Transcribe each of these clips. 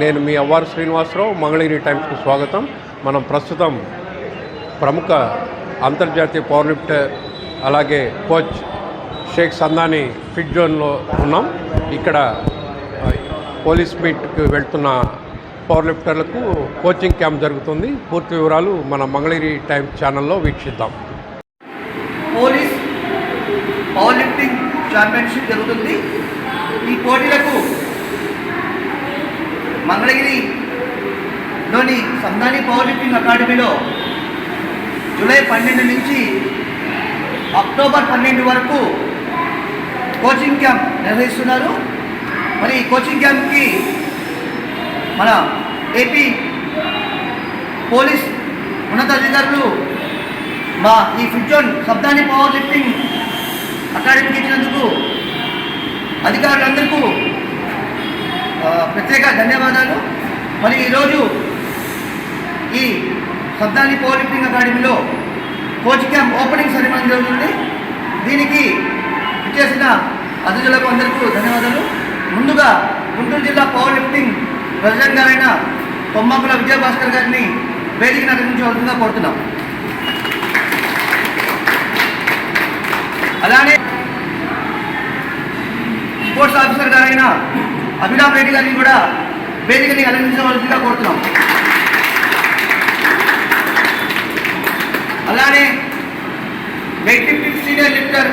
నేను మీ అవ్వారు శ్రీనివాసరావు మంగళగిరి టైమ్స్కి స్వాగతం. మనం ప్రస్తుతం ప్రముఖ అంతర్జాతీయ పవర్ లిఫ్టర్ అలాగే కోచ్ షేక్ సందాని ఫిట్ జోన్లో ఉన్నాం. ఇక్కడ పోలీస్ మీట్కి వెళ్తున్న పవర్ లిఫ్టర్లకు కోచింగ్ క్యాంప్ జరుగుతుంది. పూర్తి వివరాలు మన మంగళగిరి టైమ్స్ ఛానల్లో వీక్షిద్దాం. పోలీస్ పవర్ లిఫ్టింగ్ ఛాంపియన్షిప్ జరుగుతుంది. ఈ పోటీలకు మంగళగిరిలోని సంధాని పవర్ లిఫ్టింగ్ అకాడమీలో జూలై పన్నెండు నుంచి అక్టోబర్ పన్నెండు వరకు కోచింగ్ క్యాంప్ నిర్వహిస్తున్నారు. మరి ఈ కోచింగ్ క్యాంప్కి మన ఏపీ పోలీస్ ఉన్నతాధికారులు మా ఈ ఫిట్ శబ్దాని శబ్దాన్ని పవర్ లిఫ్టింగ్ అకాడమీకి ఇచ్చినందుకు అధికారులందరికీ ప్రత్యేక ధన్యవాదాలు. మరి ఈరోజు ఈ శబ్దాని పవర్ లిఫ్టింగ్ అకాడమీలో కోచ్ క్యాంప్ ఓపెనింగ్ సెరమనీ జరుగుతుంది. దీనికి ఇచ్చేసిన అతిథులకు అందరికీ ధన్యవాదాలు. ముందుగా గుంటూరు జిల్లా పవర్ లిఫ్టింగ్ ప్రెసిడెంట్ గారైన కొమ్మాకుల విజయభాస్కర్ గారిని వేదిక నటించవలసిందిగా కోరుతున్నాం. అలానే స్పోర్ట్స్ ఆఫీసర్ గారైన అభిరామ్ రెడ్డి గారిని కూడా వేదికని అలంకరించవలసిందిగా కోరుతున్నాం. అలానే weight lifting senior lifter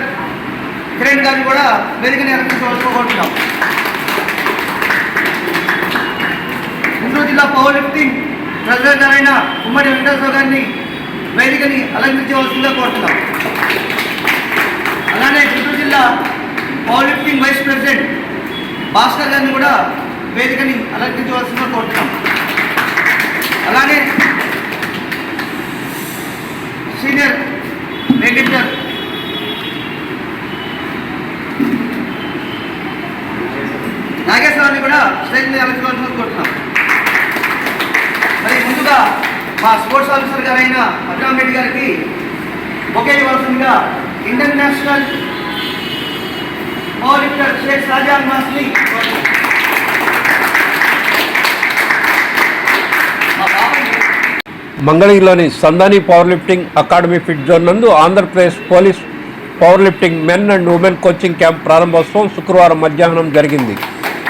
Kiran గారిని కూడా వేదికని అలంకరించవలసిందిగా కోరుతున్నాం. గుంటూరు జిల్లా పవర్ లిఫ్టింగ్ ప్రెసిడెంట్ గారైన ఉమ్మడి వెంకటేశ్వర గారిని వేదికని అలంకరించవలసిందిగా కోరుతున్నాం. అలానే గుంటూరు జిల్లా power lifting vice president Bhaskar గారిని కూడా వేదికని అలంకరించవలసిందిగా కోరుతున్నాం. అలానే సీనియర్ మేనేజర్ నాగేశ్వరాన్ని కూడా స్టేజ్ మీద అలంకరించవలసిందిగా కోరుతున్నాం. మరి ముందుగా మా స్పోర్ట్స్ ఆఫీసర్ గారైన అభిరామ్ రెడ్డి గారికి ఒకే ఇవ్వాల్సిందిగా ఇంటర్నేషనల్ और లిఫ్టర్ शेख షాజాన్ मासली। మంగళగిరిలోని Sandani power lifting academy fit zone నందు Andhra Pradesh police power lifting men and women coaching camp ప్రారంభోత్సవం శుక్రవారం మధ్యాహ్నం జరిగింది.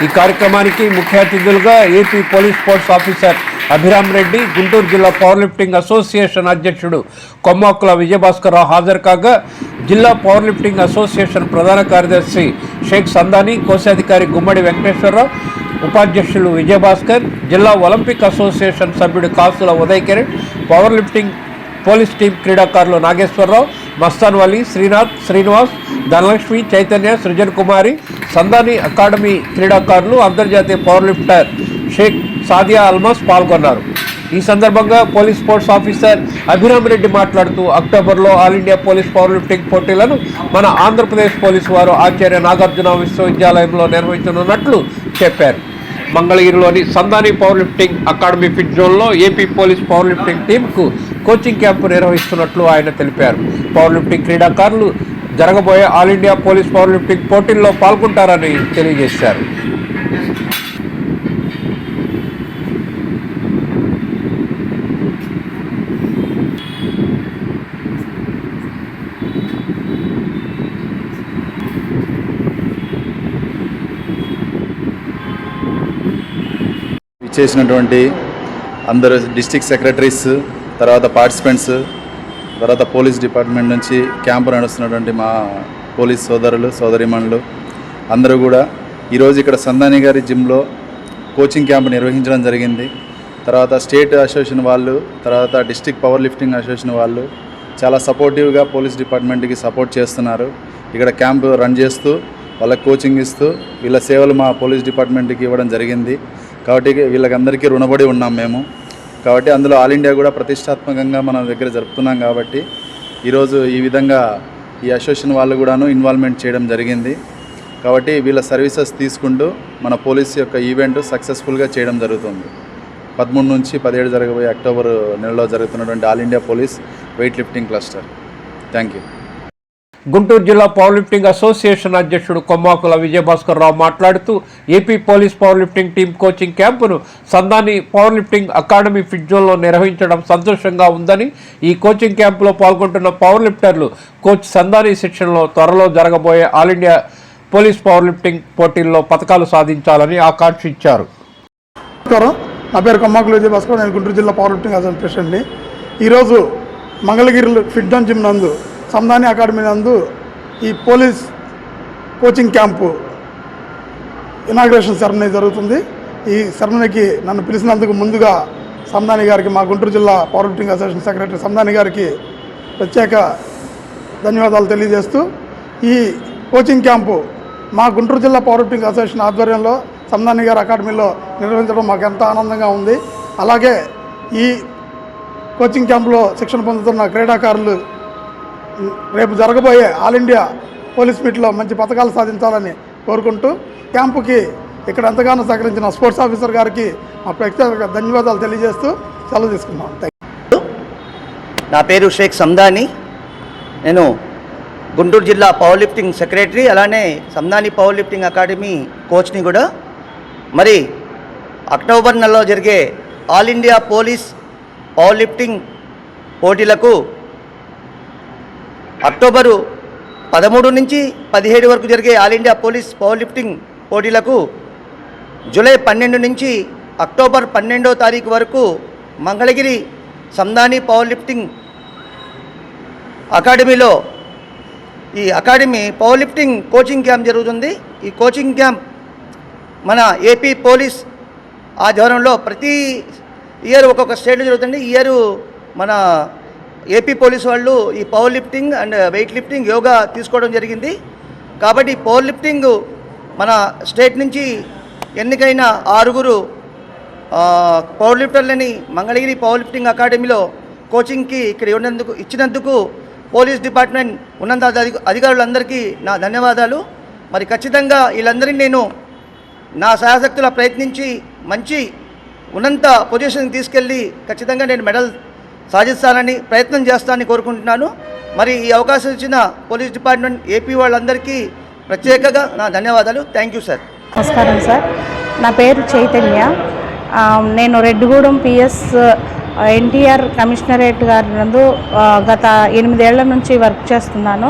ఈ కార్యక్రమానికి ముఖ్య అతిథులుగా AP police sports officer Abhiram Reddy Guntur జిల్లా పవర్ లిఫ్టింగ్ అసోసియేషన్ అధ్యక్షుడు కొమ్మాకుల విజయభాస్కర్రావు హాజరు కాగా జిల్లా పవర్ లిఫ్టింగ్ అసోసియేషన్ ప్రధాన కార్యదర్శి షేక్ సందాని కోశాధికారి గుమ్మడి వెంకటేశ్వరరావు ఉపాధ్యక్షులు విజయభాస్కర్ జిల్లా ఒలింపిక్ అసోసియేషన్ సభ్యుడు Kasula Uday Kiran power lifting police team క్రీడాకారులు నాగేశ్వరరావు మస్తాన్వలి శ్రీనాథ్ శ్రీనివాస్ ధనలక్ష్మి చైతన్య సృజన్ కుమారి సందాని అకాడమీ క్రీడాకారులు అంతర్జాతీయ పవర్ లిఫ్టర్ షేక్ సాదియా అల్మాస్ పాల్గొన్నారు. ఈ సందర్భంగా police sports officer Abhiram Reddy మాట్లాడుతూ అక్టోబర్లో all India police power lifting పోటీలను మన ఆంధ్రప్రదేశ్ పోలీసు వారు ఆచార్య నాగార్జున విశ్వవిద్యాలయంలో నిర్వహించనున్నట్లు చెప్పారు. మంగళగిరిలోని Sandani power lifting academy fit జోన్లో ఏపీ పోలీస్ పవర్ లిఫ్టింగ్ టీంకు కోచింగ్ క్యాంపు నిర్వహిస్తున్నట్లు ఆయన తెలిపారు. పవర్ లిఫ్టింగ్ క్రీడాకారులు జరగబోయే all India police power lifting పోటీల్లో పాల్గొంటారని తెలియజేశారు. చేసినటువంటి అందరు డిస్టిక్ సెక్రటరీస్ తర్వాత పార్టిసిపెంట్స్ తర్వాత పోలీస్ డిపార్ట్మెంట్ నుంచి క్యాంపు నడుస్తున్నటువంటి మా పోలీస్ సోదరులు సోదరిమణులు అందరూ కూడా ఈరోజు ఇక్కడ సందాని గారి జిమ్లో కోచింగ్ క్యాంప్ నిర్వహించడం జరిగింది. తర్వాత స్టేట్ అసోసియేషన్ వాళ్ళు తర్వాత డిస్టిక్ పవర్ లిఫ్టింగ్ అసోసియేషన్ వాళ్ళు చాలా సపోర్టివ్గా పోలీస్ డిపార్ట్మెంట్కి సపోర్ట్ చేస్తున్నారు. ఇక్కడ క్యాంప్ రన్ చేస్తూ వాళ్ళకి కోచింగ్ ఇస్తూ వీళ్ళ సేవలు మా పోలీస్ డిపార్ట్మెంట్కి ఇవ్వడం జరిగింది. కాబట్టి వీళ్ళకందరికీ రుణపడి ఉన్నాం మేము. కాబట్టి అందులో ఆల్ ఇండియా కూడా ప్రతిష్టాత్మకంగా మన దగ్గర జరుపుతున్నాం కాబట్టి ఈరోజు ఈ విధంగా ఈ అసోసియేషన్ వాళ్ళు కూడాను ఇన్వాల్వ్మెంట్ చేయడం జరిగింది. కాబట్టి వీళ్ళ సర్వీసెస్ తీసుకుంటూ మన పోలీస్ యొక్క ఈవెంట్ సక్సెస్ఫుల్గా చేయడం జరుగుతుంది. పదమూడు నుంచి పదిహేడు జరగబోయే అక్టోబర్ నెలలో జరుగుతున్నటువంటి all India police weight lifting cluster. Thank you. Guntur జిల్లా పవర్ లిఫ్టింగ్ అసోసియేషన్ అధ్యక్షుడు కొమ్మాకుల విజయభాస్కర్ రావు మాట్లాడుతూ AP police power lifting team coaching క్యాంపును Sandani power lifting academy ఫిట్జోన్లో నిర్వహించడం సంతోషంగా ఉందని ఈ కోచింగ్ క్యాంపులో పాల్గొంటున్న పవర్ లిఫ్టర్లు కోచ్ సందాని శిక్షణలో త్వరలో జరగబోయే all India police power lifting పోటీల్లో పథకాలు సాధించాలని ఆకాంక్షించారు. నా పేరు కొమ్మాకులు విజయభాస్కర్ నేను గుంటూరు జిల్లా పవర్ లిఫ్టింగ్ అసోసియేషన్ ఈరోజు మంగళగిరిలో ఫిట్ డౌన్ జిమ్ నందు సంధాని అకాడమీ నందు ఈ police coaching camp inauguration ceremony జరుగుతుంది. ఈ సెరమనీకి నన్ను పిలిచినందుకు ముందుగా సంధాని గారికి మా గుంటూరు జిల్లా power lifting association secretary Sandhani గారికి ప్రత్యేక ధన్యవాదాలు తెలియజేస్తూ ఈ కోచింగ్ క్యాంపు మా గుంటూరు జిల్లా పవర్ లిఫ్టింగ్ అసోసియేషన్ ఆధ్వర్యంలో సందాని గారి అకాడమీలో నిర్వహించడం మాకు ఎంత ఆనందంగా ఉంది. అలాగే ఈ కోచింగ్ క్యాంపులో శిక్షణ పొందుతున్న క్రీడాకారులు రేపు జరగబోయే ఆల్ ఇండియా పోలీస్ మీట్లో మంచి పథకాలు సాధించాలని కోరుకుంటూ క్యాంపుకి ఇక్కడ ఎంతగానో సహకరించిన స్పోర్ట్స్ ఆఫీసర్ గారికి మా ప్రత్యేక ధన్యవాదాలు తెలియజేస్తూ సెలవు తీసుకున్నాం థ్యాంక్ నా పేరు షేక్ సందాని. నేను గుంటూరు జిల్లా పవర్ లిఫ్టింగ్ సెక్రటరీ అలానే సందాని పవర్ లిఫ్టింగ్ అకాడమీ కోచ్ని కూడా. మరి అక్టోబర్ నెలలో జరిగే all India police power lifting పోటీలకు అక్టోబరు పదమూడు నుంచి పదిహేడు వరకు జరిగే all India police power lifting పోటీలకు జూలై పన్నెండు నుంచి అక్టోబర్ పన్నెండో తారీఖు వరకు మంగళగిరి సందాని పవర్ లిఫ్టింగ్ అకాడమీలో ఈ academy power lifting coaching camp జరుగుతుంది. ఈ కోచింగ్ క్యాంప్ మన ఏపీ పోలీస్ ఆధ్వర్యంలో ప్రతి ఇయర్ ఒక్కొక్క స్టేట్లో జరుగుతుంది. ఇయరు ఇయర్ మన ఏపీ పోలీస్ వాళ్ళు ఈ power lifting and weight lifting yoga తీసుకోవడం జరిగింది. కాబట్టి పవర్ లిఫ్టింగ్ మన స్టేట్ నుంచి ఎన్నికైన ఆరుగురు పవర్ లిఫ్టర్లని మంగళగిరి పవర్ లిఫ్టింగ్ అకాడమీలో కోచింగ్కి ఇక్కడ ఉన్నందుకు ఇచ్చినందుకు పోలీస్ డిపార్ట్మెంట్ ఉన్నంత అధికారులందరికీ నా ధన్యవాదాలు. మరి ఖచ్చితంగా వీళ్ళందరినీ నేను నా సహాశక్తుల ప్రయత్నించి మంచి ఉన్నంత పొజిషన్ తీసుకెళ్ళి ఖచ్చితంగా నేను మెడల్ సాధిస్తానని ప్రయత్నం చేస్తానని కోరుకుంటున్నాను. మరి ఈ అవకాశం ఇచ్చిన పోలీస్ డిపార్ట్మెంట్ ఏపీ వాళ్ళందరికీ ప్రత్యేకంగా నా ధన్యవాదాలు. థ్యాంక్ యూ సార్ నమస్కారం సార్ నా పేరు చైతన్య. నేను రెడ్డిగూడెం పిఎస్ ఎన్టీఆర్ కమిషనరేట్ గారి నందు గత ఎనిమిదేళ్ళ నుంచి వర్క్ చేస్తున్నాను.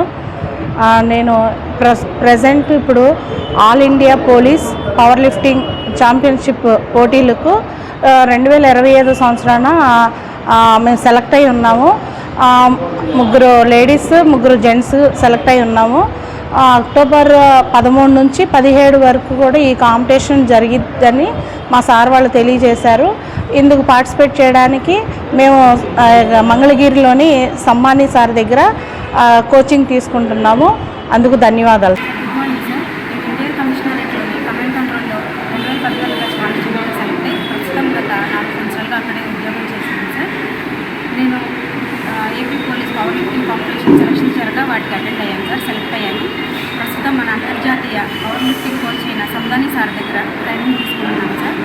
నేను ప్రస్ ప్రజెంట్ ఇప్పుడు all India police power lifting championship పోటీలకు రెండు వేల ఇరవై ఐదు సంవత్సరాన మేము సెలెక్ట్ అయి ఉన్నాము. ముగ్గురు లేడీస్ ముగ్గురు జెంట్స్ సెలెక్ట్ అయి ఉన్నాము. అక్టోబర్ పదమూడు నుంచి పదిహేడు వరకు కూడా ఈ కాంపిటీషన్ జరిగిద్దని మా సార్ వాళ్ళు తెలియజేశారు. ఇందుకు పార్టిసిపేట్ చేయడానికి మేము మంగళగిరిలోని సమ్మాని సార్ దగ్గర కోచింగ్ తీసుకుంటున్నాము. అందుకు ధన్యవాదాలు. కంట్రోల్లో సెలెక్ట్ ప్రస్తుతం గత నాలుగు సంవత్సరాలుగా అక్కడే ఉద్యోగం చేస్తున్నాను సార్ నేను ఆ, AP police power lifting competition selection జరగా వాటికి అటెండ్ అయ్యాను సార్ సెలెక్ట్ అయ్యాను. ప్రస్తుతం మన అంతర్జాతీయ పవర్ లిఫ్టింగ్ కోచ్ అయిన సందాని సార్ దగ్గర ట్రైనింగ్ తీసుకున్నాను సార్.